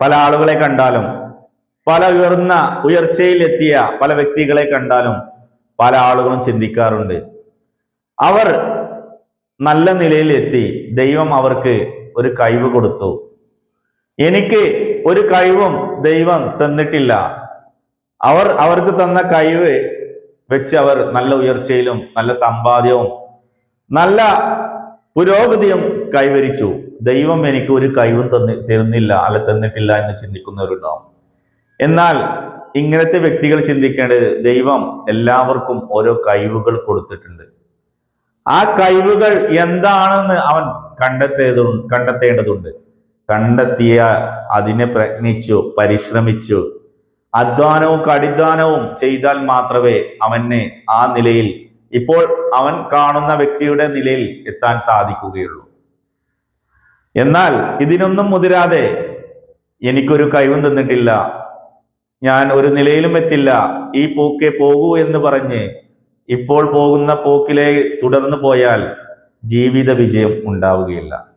പല ആളുകളെ കണ്ടാലും പല ഉയർന്ന ഉയർച്ചയിൽ എത്തിയ പല വ്യക്തികളെ കണ്ടാലും പല ആളുകളും ചിന്തിക്കാറുണ്ട്. അവർ നല്ല നിലയിൽ എത്തി ദൈവം അവർക്ക് ഒരു കഴിവ് കൊടുത്തു. എനിക്ക് ഒരു കഴിവും ദൈവം തന്നിട്ടില്ല. അവർ അവർക്ക് തന്ന കഴിവ് വെച്ച് അവർ നല്ല ഉയർച്ചയിലും നല്ല സമ്പാദ്യവും നല്ല പുരോഗതിയും കൈവരിച്ചു. ദൈവം എനിക്ക് ഒരു കഴിവും തന്നി തരുന്നില്ല അല്ല തന്നിട്ടില്ല എന്ന് ചിന്തിക്കുന്നവരുണ്ടാവും. എന്നാൽ ഇങ്ങനത്തെ വ്യക്തികൾ ചിന്തിക്കേണ്ടത് ദൈവം എല്ലാവർക്കും ഓരോ കഴിവുകൾ കൊടുത്തിട്ടുണ്ട്. ആ കഴിവുകൾ എന്താണെന്ന് അവൻ കണ്ടെത്തേതു കണ്ടെത്തേണ്ടതുണ്ട്. കണ്ടെത്തിയ അതിനെ പ്രയത്നിച്ചു പരിശ്രമിച്ചു അധ്വാനവും കടിധ്വാനവും ചെയ്താൽ മാത്രമേ അവന് ആ നിലയിൽ ഇപ്പോൾ അവൻ കാണുന്ന വ്യക്തിയുടെ നിലയിൽ എത്താൻ സാധിക്കുകയുള്ളൂ. എന്നാൽ ഇതിനൊന്നും മുതിരാതെ എനിക്കൊരു കഴിവും തന്നിട്ടില്ല. ഞാൻ ഒരു നിലയിലും എത്തില്ല. ഈ പോക്കെ പോകൂ എന്ന് പറഞ്ഞ് ഇപ്പോൾ പോകുന്ന പോക്കിലെ തുടർന്നു പോയാൽ ജീവിത വിജയം ഉണ്ടാവുകയില്ല.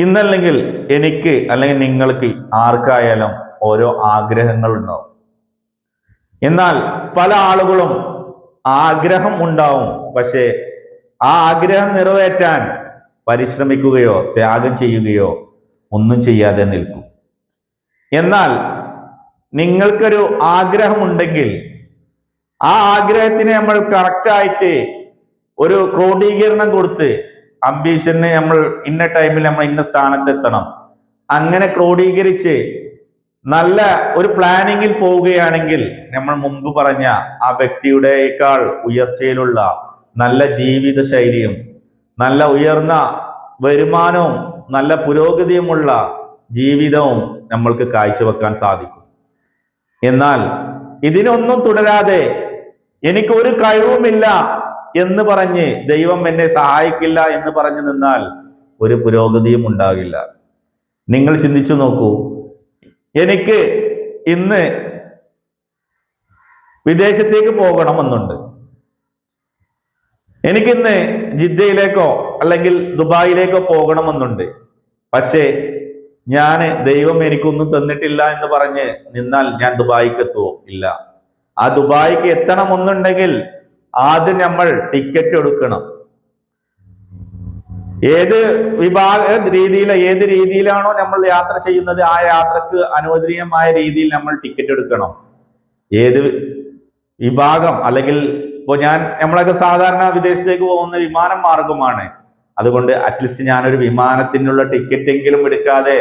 ഇന്നല്ലെങ്കിൽ എനിക്ക് അല്ലെങ്കിൽ നിങ്ങൾക്ക് ആർക്കായാലും ഓരോ ആഗ്രഹങ്ങൾ ഉണ്ടാവും എന്നാൽ പല ആളുകളും ആഗ്രഹം ഉണ്ടാവും. പക്ഷേ ആ ആഗ്രഹം നിറവേറ്റാൻ പരിശ്രമിക്കുകയോ ത്യാഗം ചെയ്യുകയോ ഒന്നും ചെയ്യാതെ നിൽക്കും. എന്നാൽ നിങ്ങൾക്കൊരു ആഗ്രഹമുണ്ടെങ്കിൽ ആ ആഗ്രഹത്തിന് നമ്മൾ കറക്റ്റായിട്ട് ഒരു ക്രോഡീകരണം കൊടുത്ത് അംബീഷന് നമ്മൾ ഇന്ന ടൈമിൽ നമ്മൾ ഇന്ന സ്ഥാനത്തെത്തണം അങ്ങനെ ക്രോഡീകരിച്ച് നല്ല ഒരു പ്ലാനിങ്ങിൽ പോവുകയാണെങ്കിൽ നമ്മൾ മുമ്പ് പറഞ്ഞ ആ വ്യക്തിയുടെക്കാൾ ഉയർച്ചയിലുള്ള നല്ല ജീവിത ശൈലിയും നല്ല ഉയർന്ന വരുമാനവും നല്ല പുരോഗതിയുമുള്ള ജീവിതവും നമ്മൾക്ക് കാഴ്ചവെക്കാൻ സാധിക്കും. എന്നാൽ ഇതിനൊന്നും തുടരാതെ എനിക്ക് ഒരു കഴിവുമില്ല എന്ന് പറഞ്ഞ് ദൈവം എന്നെ സഹായിക്കില്ല എന്ന് പറഞ്ഞു നിന്നാൽ ഒരു പുരോഗതിയും ഉണ്ടാകില്ല. നിങ്ങൾ ചിന്തിച്ചു നോക്കൂ. എനിക്ക് ഇന്ന് വിദേശത്തേക്ക് പോകണമെന്നുണ്ട്. എനിക്കിന്ന് ജിദ്ദയിലേക്കോ അല്ലെങ്കിൽ ദുബായിലേക്കോ പോകണമെന്നുണ്ട്. പക്ഷേ ഞാൻ ദൈവം എനിക്കൊന്നും തന്നിട്ടില്ല എന്ന് പറഞ്ഞ് നിന്നാൽ ഞാൻ ദുബായിക്ക് എത്തുമോ ഇല്ല. ആ ദുബായിക്ക് എത്തണമെന്നുണ്ടെങ്കിൽ ആദ്യം നമ്മൾ ടിക്കറ്റ് എടുക്കണം. ഏത് വിഭാഗ രീതിയിൽ ഏത് രീതിയിലാണോ നമ്മൾ യാത്ര ചെയ്യുന്നത് ആ യാത്രയ്ക്ക് അനുവദനീയമായ രീതിയിൽ നമ്മൾ ടിക്കറ്റ് എടുക്കണം. ഏത് വിഭാഗം അല്ലെങ്കിൽ ഇപ്പൊ ഞാൻ നമ്മളൊക്കെ സാധാരണ വിദേശത്തേക്ക് പോകുന്ന വിമാനം മാർഗമാണ്. അതുകൊണ്ട് അറ്റ്ലീസ്റ്റ് ഞാനൊരു വിമാനത്തിനുള്ള ടിക്കറ്റ് എങ്കിലും എടുക്കാതെ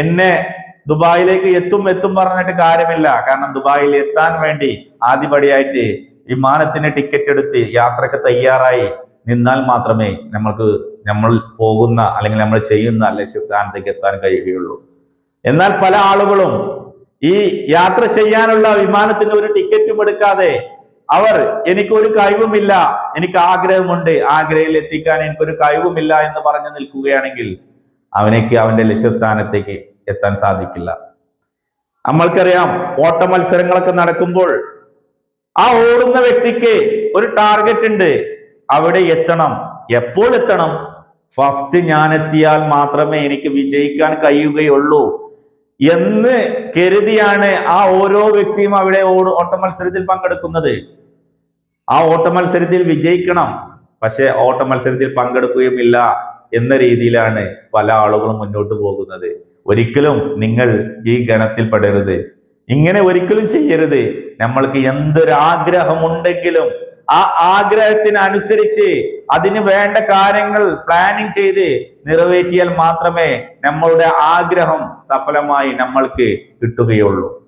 എന്നെ ദുബായിലേക്ക് എത്തും എത്തും പറഞ്ഞിട്ട് കാര്യമില്ല. കാരണം ദുബായിൽ എത്താൻ വേണ്ടി ആദ്യപടിയായിട്ട് വിമാനത്തിന് ടിക്കറ്റ് എടുത്ത് യാത്രയ്ക്ക് തയ്യാറായി നിന്നാൽ മാത്രമേ നമ്മൾക്ക് നമ്മൾ പോകുന്ന അല്ലെങ്കിൽ നമ്മൾ ചെയ്യുന്ന ലക്ഷ്യസ്ഥാനത്തേക്ക് എത്താൻ കഴിയുകയുള്ളൂ. എന്നാൽ പല ആളുകളും ഈ യാത്ര ചെയ്യാനുള്ള വിമാനത്തിന് ഒരു ടിക്കറ്റും എടുക്കാതെ അവർ എനിക്കൊരു കഴിവുമില്ല എനിക്ക് ആഗ്രഹമുണ്ട് ആഗ്രഹയിൽ എത്തിക്കാൻ എനിക്കൊരു കഴിവുമില്ല എന്ന് പറഞ്ഞു നിൽക്കുകയാണെങ്കിൽ അവനേക്ക് അവന്റെ ലക്ഷ്യസ്ഥാനത്തേക്ക് എത്താൻ സാധിക്കില്ല. നമ്മൾക്കറിയാം ഓട്ട മത്സരങ്ങളൊക്കെ നടക്കുമ്പോൾ ആ ഓടുന്ന വ്യക്തിക്ക് ഒരു ടാർഗറ്റ് ഉണ്ട്. അവിടെ എത്തണം. എപ്പോൾ എത്തണം? ഫസ്റ്റ് ഞാൻ എത്തിയാൽ മാത്രമേ എനിക്ക് വിജയിക്കാൻ കഴിയുകയുള്ളൂ. എന്ന് കരുതിയാണ് ആ ഓരോ വ്യക്തിയും അവിടെ ഓട് ഓട്ട മത്സരത്തിൽ പങ്കെടുക്കുന്നത്. ആ ഓട്ട മത്സരത്തിൽ വിജയിക്കണം. പക്ഷെ ഓട്ട മത്സരത്തിൽ പങ്കെടുക്കുകയുമില്ല എന്ന രീതിയിലാണ് പല ആളുകളും മുന്നോട്ട് പോകുന്നത്. ഒരിക്കലും നിങ്ങൾ ഈ ഗണത്തിൽ പെടരുത്. ഇങ്ങനെ ഒരിക്കലും ചെയ്യരുത്. നമ്മൾക്ക് എന്തൊരു ആഗ്രഹമുണ്ടെങ്കിലും ആ ആഗ്രഹത്തിനനുസരിച്ച് അതിന് വേണ്ട കാര്യങ്ങൾ പ്ലാനിങ് ചെയ്ത് നിറവേറ്റിയാൽ മാത്രമേ നമ്മളുടെ ആഗ്രഹം സഫലമായി നമ്മൾക്ക് കിട്ടുകയുള്ളൂ.